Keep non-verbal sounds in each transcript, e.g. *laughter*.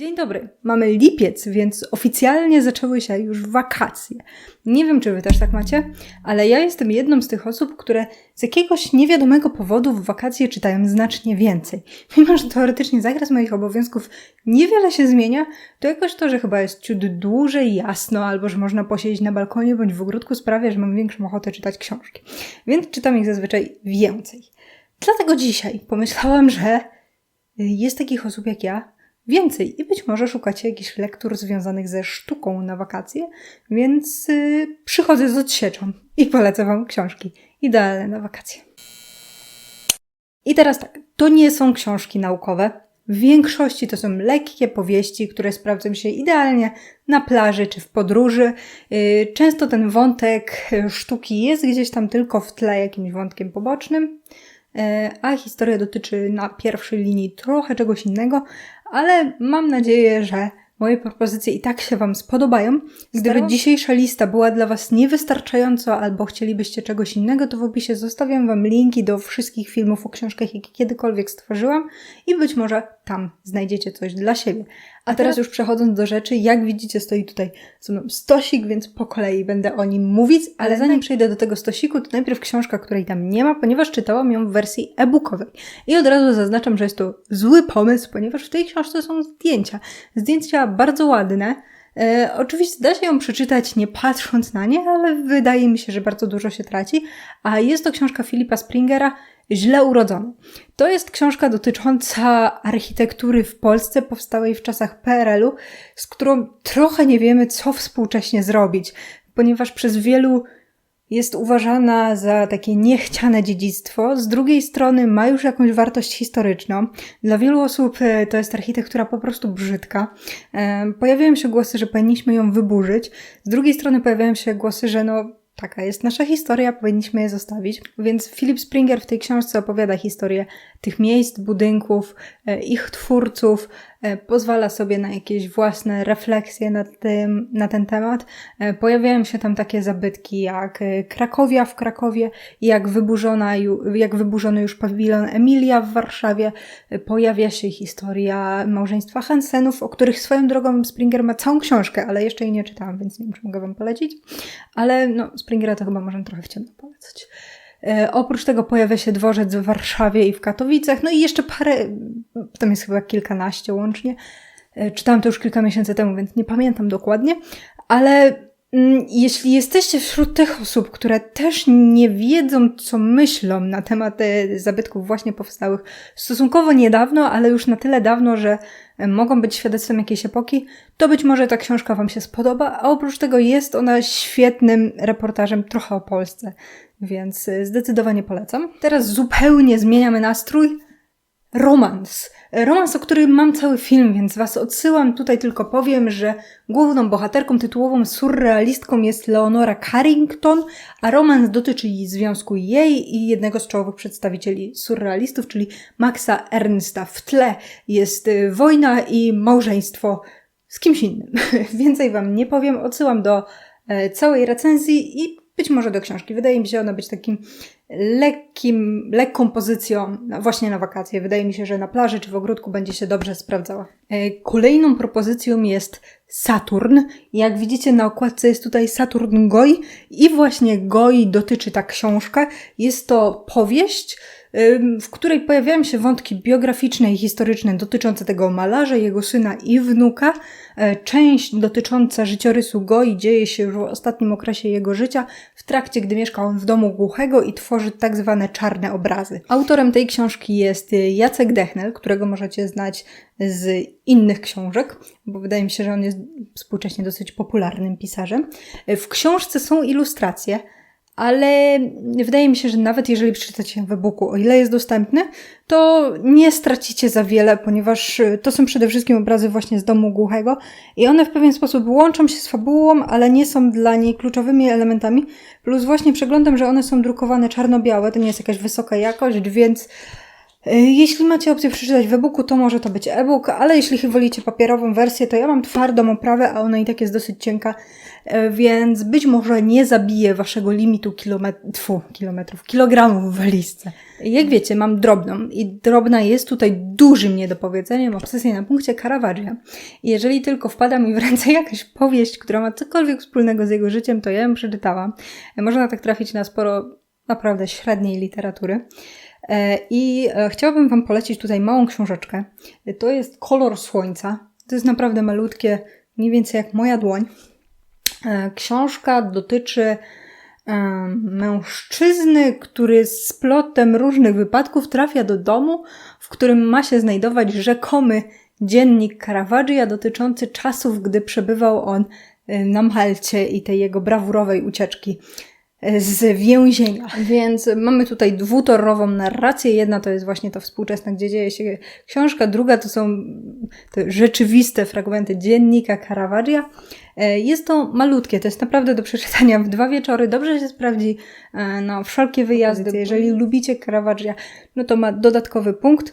Dzień dobry. Mamy lipiec, więc oficjalnie zaczęły się już wakacje. Nie wiem, czy wy też tak macie, ale ja jestem jedną z tych osób, które z jakiegoś niewiadomego powodu w wakacje czytają znacznie więcej. Mimo, że teoretycznie zakres moich obowiązków niewiele się zmienia, to jakoś to, że chyba jest ciut dłużej jasno, albo że można posiedzieć na balkonie bądź w ogródku sprawia, że mam większą ochotę czytać książki. Więc czytam ich zazwyczaj więcej. Dlatego dzisiaj pomyślałam, że jest takich osób jak ja, więcej i być może szukacie jakichś lektur związanych ze sztuką na wakacje, więc yy, przychodzę z odsieczą i polecę Wam książki idealne na wakacje. I teraz tak, to nie są książki naukowe. W większości to są lekkie powieści, które sprawdzą się idealnie na plaży czy w podróży. Yy, często ten wątek sztuki jest gdzieś tam tylko w tle jakimś wątkiem pobocznym, yy, a historia dotyczy na pierwszej linii trochę czegoś innego, ale mam nadzieję, że moje propozycje i tak się Wam spodobają. Gdyby dzisiejsza lista była dla Was niewystarczająca albo chcielibyście czegoś innego, to w opisie zostawiam Wam linki do wszystkich filmów o książkach, jakie kiedykolwiek stworzyłam i być może tam znajdziecie coś dla siebie. A teraz już przechodząc do rzeczy, jak widzicie stoi tutaj ze mną stosik, więc po kolei będę o nim mówić, ale zanim przejdę do tego stosiku, to najpierw książka, której tam nie ma, ponieważ czytałam ją w wersji e-bookowej. I od razu zaznaczam, że jest to zły pomysł, ponieważ w tej książce są zdjęcia. Zdjęcia bardzo ładne, E, oczywiście da się ją przeczytać nie patrząc na nie, ale wydaje mi się, że bardzo dużo się traci. A jest to książka Filipa Springera Źle urodzony. To jest książka dotycząca architektury w Polsce, powstałej w czasach PRL-u, z którą trochę nie wiemy, co współcześnie zrobić, ponieważ przez wielu jest uważana za takie niechciane dziedzictwo, z drugiej strony ma już jakąś wartość historyczną. Dla wielu osób e, to jest architektura po prostu brzydka. E, pojawiają się głosy, że powinniśmy ją wyburzyć, z drugiej strony pojawiają się głosy, że no taka jest nasza historia, powinniśmy je zostawić. Więc Philip Springer w tej książce opowiada historię tych miejsc, budynków, e, ich twórców, pozwala sobie na jakieś własne refleksje na, tym, na ten temat. E, pojawiają się tam takie zabytki jak Krakowia w Krakowie, jak, wyburzona, jak wyburzony już pawilon Emilia w Warszawie. Pojawia się historia małżeństwa Hansenów, o których swoją drogą Springer ma całą książkę, ale jeszcze jej nie czytałam, więc nie wiem, czy mogę Wam polecić. Ale no, Springera to chyba możemy trochę w ciemno polecać. E, oprócz tego pojawia się dworzec w Warszawie i w Katowicach, no i jeszcze parę, tam jest chyba kilkanaście łącznie. E, czytałam to już kilka miesięcy temu, więc nie pamiętam dokładnie, ale mm, jeśli jesteście wśród tych osób, które też nie wiedzą, co myślą na temat zabytków właśnie powstałych stosunkowo niedawno, ale już na tyle dawno, że mogą być świadectwem jakiejś epoki, to być może ta książka Wam się spodoba, a oprócz tego jest ona świetnym reportażem trochę o Polsce więc y, zdecydowanie polecam. Teraz zupełnie zmieniamy nastrój. Romans. Romans, o którym mam cały film, więc Was odsyłam. Tutaj tylko powiem, że główną bohaterką tytułową surrealistką jest Leonora Carrington, a romans dotyczy związku jej i jednego z czołowych przedstawicieli surrealistów, czyli Maxa Ernsta. W tle jest y, wojna i małżeństwo z kimś innym. *laughs* Więcej Wam nie powiem. Odsyłam do e, całej recenzji i być może do książki. Wydaje mi się ona być takim lekkim, lekką pozycją właśnie na wakacje. Wydaje mi się, że na plaży czy w ogródku będzie się dobrze sprawdzała. E, kolejną propozycją jest Saturn. Jak widzicie na okładce jest tutaj Saturn Goi i właśnie Goi dotyczy ta książka. Jest to powieść, w której pojawiają się wątki biograficzne i historyczne dotyczące tego malarza, jego syna i wnuka. E, część dotycząca życiorysu Goi dzieje się już w ostatnim okresie jego życia, trakcie gdy mieszkał on w domu głuchego i tworzy tak zwane czarne obrazy. Autorem tej książki jest Jacek Dechnel, którego możecie znać z innych książek, bo wydaje mi się, że on jest współcześnie dosyć popularnym pisarzem. E, w książce są ilustracje, ale wydaje mi się, że nawet jeżeli przeczytacie w e-booku, o ile jest dostępny, to nie stracicie za wiele, ponieważ to są przede wszystkim obrazy właśnie z domu głuchego i one w pewien sposób łączą się z fabułą, ale nie są dla niej kluczowymi elementami. Plus właśnie przeglądam, że one są drukowane czarno-białe, to nie jest jakaś wysoka jakość, więc jeśli macie opcję przeczytać w e-booku, to może to być e-book, ale jeśli wolicie papierową wersję, to ja mam twardą oprawę, a ona i tak jest dosyć cienka, e, więc być może nie zabije waszego limitu kilometrów, kilometrów, kilogramów w walizce. Jak wiecie, mam drobną i drobna jest tutaj dużym niedopowiedzeniem, obsesję na punkcie Caravaggia. I jeżeli tylko wpada mi w ręce *laughs* jakaś powieść, która ma cokolwiek wspólnego z jego życiem, to ja ją przeczytałam. Można tak trafić na sporo naprawdę średniej literatury. E, I e, chciałabym Wam polecić tutaj małą książeczkę. To jest Kolor Słońca. To jest naprawdę malutkie, mniej więcej jak moja dłoń. E, książka dotyczy mężczyzny, który z plotem różnych wypadków trafia do domu, w którym ma się znajdować rzekomy dziennik Caravaggia dotyczący czasów, gdy przebywał on na Malcie i tej jego brawurowej ucieczki z więzienia. Więc mamy tutaj dwutorową narrację. Jedna to jest właśnie to współczesne, gdzie dzieje się książka, druga to są te rzeczywiste fragmenty dziennika Caravaggia. E, jest to malutkie, to jest naprawdę do przeczytania w dwa wieczory. Dobrze się sprawdzi e, na wszelkie wyjazdy. Jeżeli lubicie Caravaggia, no to ma dodatkowy punkt.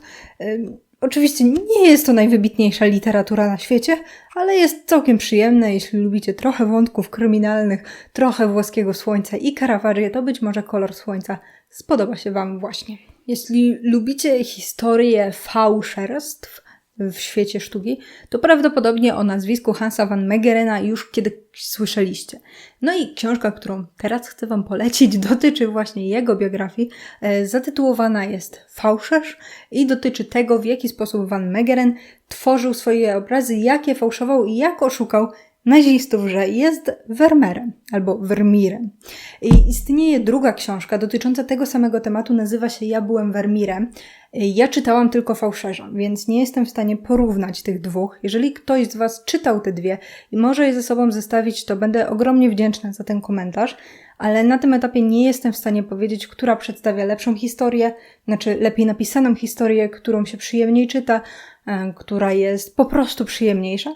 Oczywiście nie jest to najwybitniejsza literatura na świecie, ale jest całkiem przyjemne. Jeśli lubicie trochę wątków kryminalnych, trochę włoskiego słońca i Caravaggia, to być może kolor słońca spodoba się Wam właśnie. Jeśli lubicie historię fałszerstw, w świecie sztuki, to prawdopodobnie o nazwisku Hansa van Megerena już kiedyś słyszeliście. No i książka, którą teraz chcę Wam polecić, *laughs* dotyczy właśnie jego biografii. E, zatytułowana jest Fałszerz i dotyczy tego, w jaki sposób Van Megeren tworzył swoje obrazy, jakie fałszował i jak oszukał nazistów, że jest Vermeerem albo Vermeerem. I istnieje druga książka dotycząca tego samego tematu, nazywa się Ja byłem Vermeerem. Ja czytałam tylko fałszerza, więc nie jestem w stanie porównać tych dwóch. Jeżeli ktoś z Was czytał te dwie i może je ze sobą zestawić, to będę ogromnie wdzięczna za ten komentarz, ale na tym etapie nie jestem w stanie powiedzieć, która przedstawia lepszą historię, znaczy lepiej napisaną historię, którą się przyjemniej czyta, e, która jest po prostu przyjemniejsza.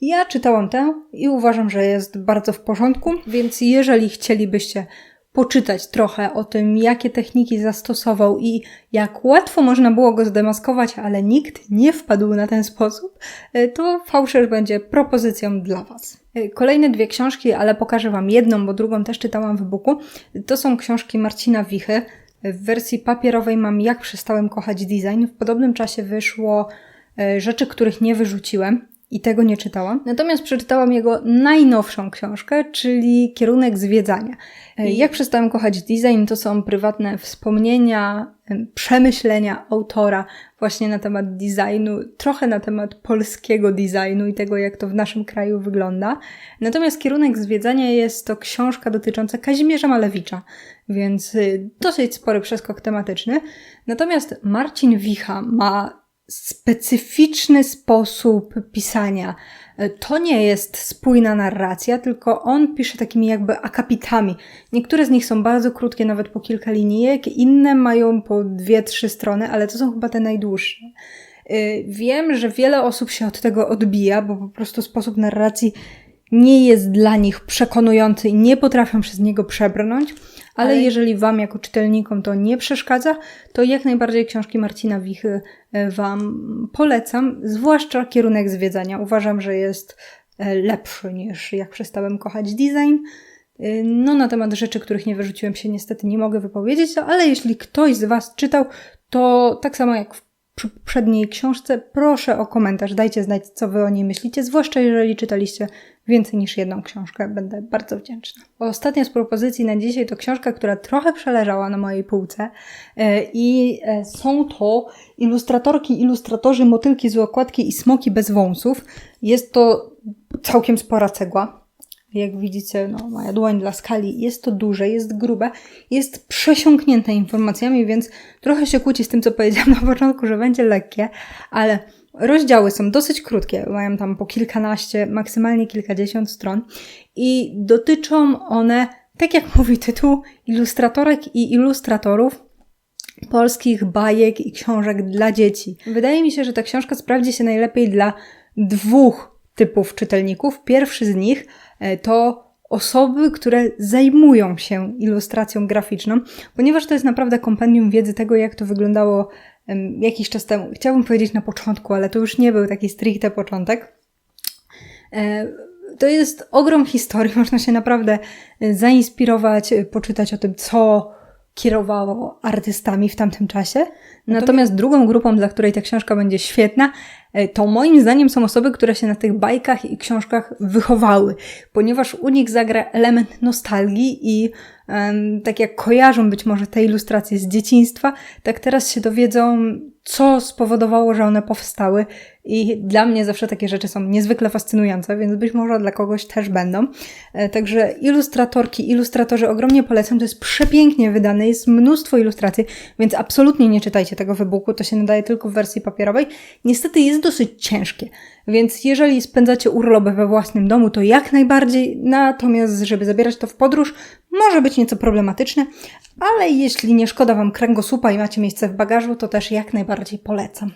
Ja czytałam tę i uważam, że jest bardzo w porządku, więc jeżeli chcielibyście poczytać trochę o tym, jakie techniki zastosował i jak łatwo można było go zdemaskować, ale nikt nie wpadł na ten sposób, e, to fałszerz będzie propozycją dla Was. E, kolejne dwie książki, ale pokażę Wam jedną, bo drugą też czytałam w buku. To są książki Marcina Wichy. W wersji papierowej mam Jak przestałem kochać design. W podobnym czasie wyszło e, Rzeczy, których nie wyrzuciłem i tego nie czytałam. Natomiast przeczytałam jego najnowszą książkę, czyli Kierunek zwiedzania. Jak przestałem kochać design, to są prywatne wspomnienia, przemyślenia autora właśnie na temat designu, trochę na temat polskiego designu i tego, jak to w naszym kraju wygląda. Natomiast Kierunek zwiedzania jest to książka dotycząca Kazimierza Malewicza, więc y, dosyć spory przeskok tematyczny. Natomiast Marcin Wicha ma specyficzny sposób pisania. To nie jest spójna narracja, tylko on pisze takimi jakby akapitami. Niektóre z nich są bardzo krótkie, nawet po kilka linijek, inne mają po dwie, trzy strony, ale to są chyba te najdłuższe. Y, wiem, że wiele osób się od tego odbija, bo po prostu sposób narracji nie jest dla nich przekonujący i nie potrafią przez niego przebrnąć. Ale, ale jeżeli Wam jako czytelnikom to nie przeszkadza, to jak najbardziej książki Marcina Wichy e, Wam polecam, zwłaszcza kierunek zwiedzania. Uważam, że jest e, lepszy niż jak przestałem kochać design. E, no, na temat rzeczy, których nie wyrzuciłem się niestety nie mogę wypowiedzieć, ale jeśli ktoś z Was czytał, to tak samo jak w poprzedniej książce, proszę o komentarz, dajcie znać, co Wy o niej myślicie, zwłaszcza jeżeli czytaliście więcej niż jedną książkę. Będę bardzo wdzięczna. Ostatnia z propozycji na dzisiaj to książka, która trochę przeleżała na mojej półce e, i e, są to ilustratorki, ilustratorzy, motylki z okładki i smoki bez wąsów. Jest to całkiem spora cegła. Jak widzicie, no, moja dłoń dla skali jest to duże, jest grube, jest przesiąknięte informacjami, więc trochę się kłóci z tym, co powiedziałam na początku, że będzie lekkie, ale Rozdziały są dosyć krótkie, mają tam po kilkanaście, maksymalnie kilkadziesiąt stron i dotyczą one, tak jak *laughs* mówi tytuł, ilustratorek i ilustratorów polskich bajek i książek dla dzieci. Wydaje mi się, że ta książka sprawdzi się najlepiej dla dwóch typów czytelników. Pierwszy z nich e, to osoby, które zajmują się ilustracją graficzną, ponieważ to jest naprawdę kompendium wiedzy tego, jak to wyglądało jakiś czas temu. Chciałabym powiedzieć na początku, ale to już nie był taki stricte początek. E, To jest ogrom historii, *laughs* można się naprawdę e, zainspirować, e, poczytać o tym, co kierowało artystami w tamtym czasie. Natomiast drugą grupą, dla której ta książka będzie świetna, e, to moim zdaniem są osoby, które się na tych bajkach i książkach wychowały, ponieważ u nich zagra element nostalgii i em, tak jak kojarzą być może te ilustracje z dzieciństwa, tak teraz się dowiedzą, co spowodowało, że one powstały. I dla mnie zawsze takie rzeczy są niezwykle fascynujące, więc być może dla kogoś też będą. E, Także ilustratorki, ilustratorzy ogromnie polecam. To jest przepięknie wydane, jest mnóstwo ilustracji, więc absolutnie nie czytajcie tego wybuchu, to się nadaje tylko w wersji papierowej. Niestety jest dosyć ciężkie, więc jeżeli spędzacie urlop we własnym domu, to jak najbardziej, natomiast żeby zabierać to w podróż, może być nieco problematyczne, ale jeśli nie szkoda Wam kręgosłupa i macie miejsce w bagażu, to też jak najbardziej polecam.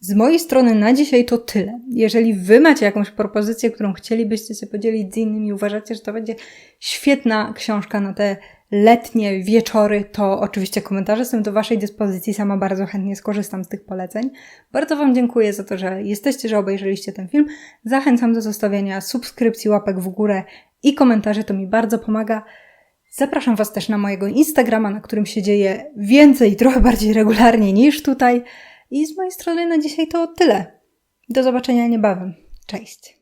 Z mojej strony na dzisiaj to tyle. Jeżeli Wy macie jakąś propozycję, którą chcielibyście się podzielić z innymi, uważacie, że to będzie świetna książka na te letnie wieczory, to oczywiście komentarze są do Waszej dyspozycji. Sama bardzo chętnie skorzystam z tych poleceń. Bardzo Wam dziękuję za to, że jesteście, że obejrzeliście ten film. Zachęcam do zostawiania subskrypcji, łapek w górę i komentarzy, to mi bardzo pomaga. Zapraszam Was też na mojego Instagrama, na którym się dzieje więcej, trochę bardziej regularnie niż tutaj. I z mojej strony na dzisiaj to tyle. Do zobaczenia niebawem. Cześć.